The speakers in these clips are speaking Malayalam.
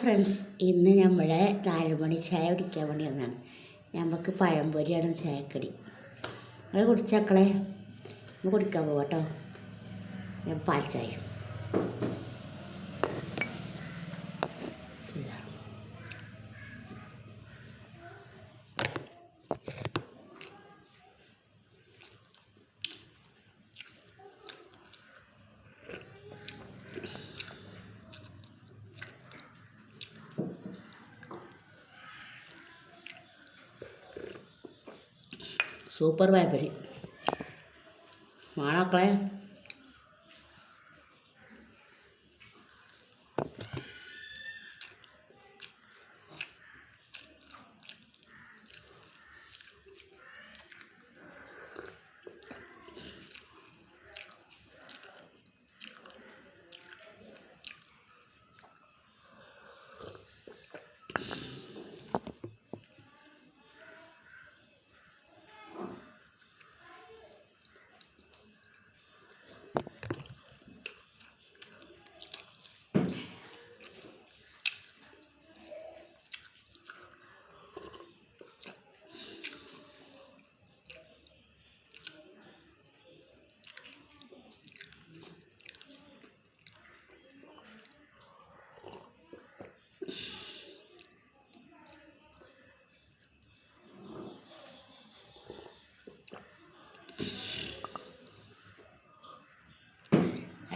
ഫ്രണ്ട്സ് ഇന്ന് നമ്മളെ നാലുമണി ചായ കുടിക്കാൻ വേണ്ടി വന്നതാണ്. നമുക്ക് പഴംപൊരിയാണ് ചായക്കടി. നിങ്ങൾ കുടിച്ചക്കളെ നമ്മൾ കുടിക്കാൻ പോകട്ടോ കേട്ടോ ഞാൻ പാൽ ചായ സൂപ്പർ പഴംപൊരി വേണം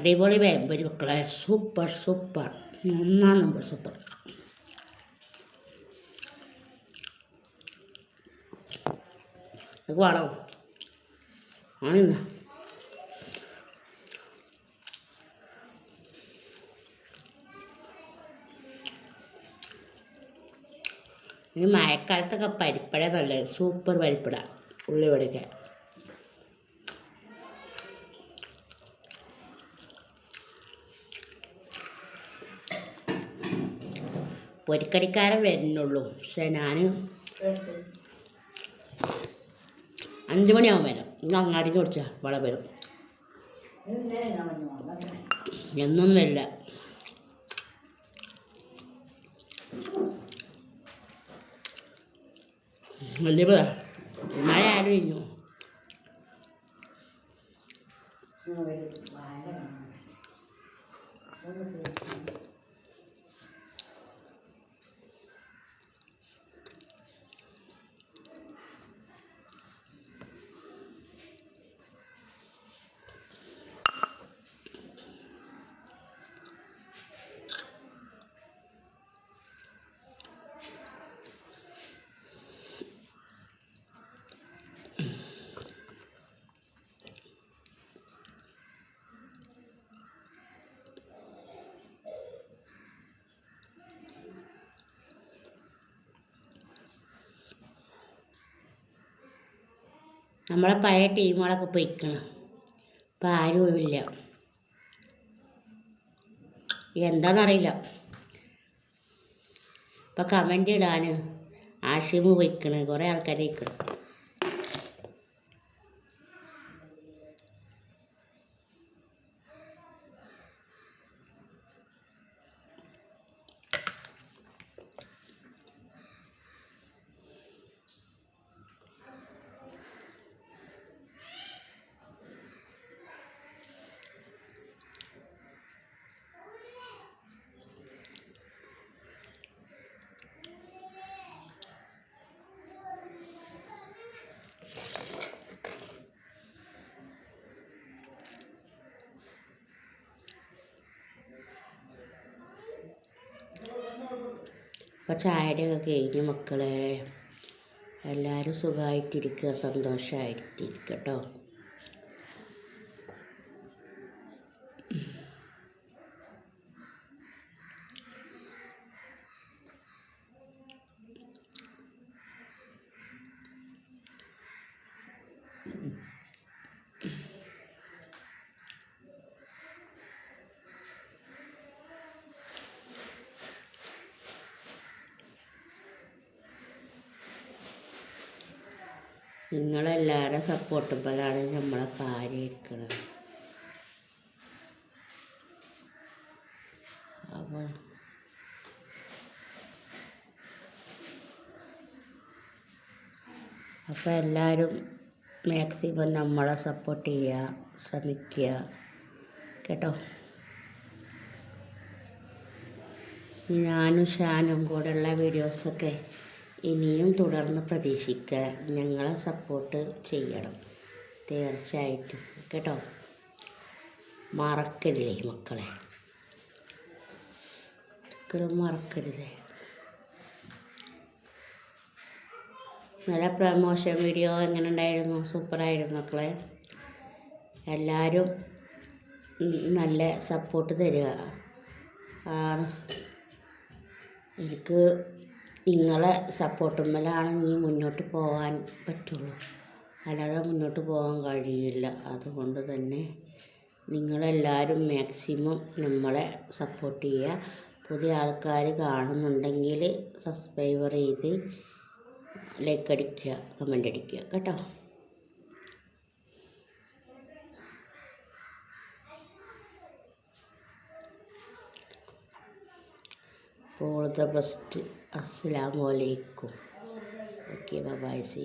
അടിപൊളി വേമ്പരി മക്കളെ. Super super. ഒന്നാം നമ്പർ സൂപ്പർ ആണിന്ന. ഈ മഴക്കാലത്തൊക്കെ പരിപ്പട നല്ലത്. സൂപ്പർ പരിപ്പട. ഉള്ളിവടയ്ക്ക് പൊരിക്കടിക്കാരൻ വരുന്നുള്ളൂ. പക്ഷെ ഞാൻ അഞ്ച് മണിയാവും വരാം ഇന്ന് അങ്ങാടി ചോദിച്ചാൽ ഇവിടെ വരും. എന്നൊന്നും വരില്ല. വലിയ മഴ ആരും കഴിഞ്ഞു. നമ്മളെ പഴയ ടീമുകളൊക്കെ പൊയ്ക്കണം. ഇപ്പം ആരും ഇല്ല എന്താണെന്നറിയില്ല ഇപ്പം കമന്റ് ഇടാൻ ആഷിമ് പൊയ്ക്കണ്. കുറേ ആൾക്കാർ പൊയ്ക്കണം. ഇപ്പോൾ ചായയുടെയൊക്കെ കഴിഞ്ഞ് മക്കളെ. എല്ലാവരും സുഖമായിട്ടിരിക്കുക സന്തോഷമായിട്ടിരിക്കുക കേട്ടോ നിങ്ങളെല്ലാവരും സപ്പോർട്ടുമ്പോഴാണ് നമ്മളെ കാര്യം ഇരിക്കുന്നത് അപ്പോൾ അപ്പോൾ എല്ലാവരും മാക്സിമം നമ്മളെ സപ്പോർട്ട് ചെയ്യുക ശ്രമിക്കുക. കേട്ടോ? ഞാനും ഷാനും കൂടെയുള്ള വീഡിയോസൊക്കെ ഇനിയും തുടർന്ന് പ്രതീക്ഷിക്കുക ഞങ്ങളെ സപ്പോർട്ട് ചെയ്യണം. തീർച്ചയായിട്ടും. കേട്ടോ? മറക്കരുതേ മക്കളെ. ഒരിക്കലും മറക്കരുതേ. നല്ല പ്രമോഷൻ വീഡിയോ എങ്ങനെ ഉണ്ടായിരുന്നു? സൂപ്പറായിരുന്നു മക്കളെ. എല്ലാവരും നല്ല സപ്പോർട്ട് തരിക. എനിക്ക് നിങ്ങളെ സപ്പോർട്ടുമ്മലാണ് ഇനി മുന്നോട്ട് പോകാൻ പറ്റുള്ളൂ. അല്ലാതെ മുന്നോട്ട് പോകാൻ കഴിയില്ല. അതുകൊണ്ട് തന്നെ നിങ്ങളെല്ലാവരും മാക്സിമം നമ്മളെ സപ്പോർട്ട് ചെയ്യുക. പുതിയ ആൾക്കാർ കാണുന്നുണ്ടെങ്കിൽ സബ്സ്ക്രൈബർ ചെയ്ത് ലൈക്ക് അടിക്കുക കമന്റ് അടിക്കുക. കേട്ടോ? ഓൾ ദ ബെസ്റ്റ് അസ്സലാമു അലൈക്കും ഓക്കെ ബൈ സീ